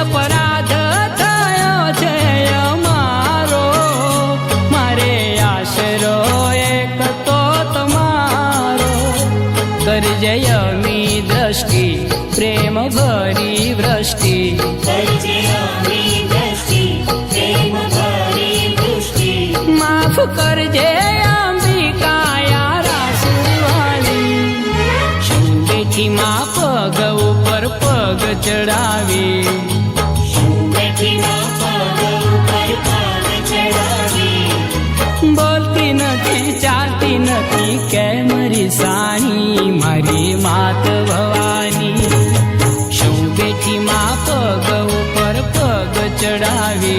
અપરાધ થયો છે અમારો. મારે આશરો એક તમારો. કરજે અમી દ્રષ્ટિ વૃષ્ટિ. માફ કરજે માં પગ ઉપર પગ ચડાવી?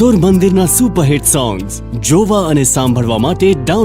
સુર મંદિરના સુપરહિટ સોંગ્સ જોવા અને સાંભળવા માટે ડાઉન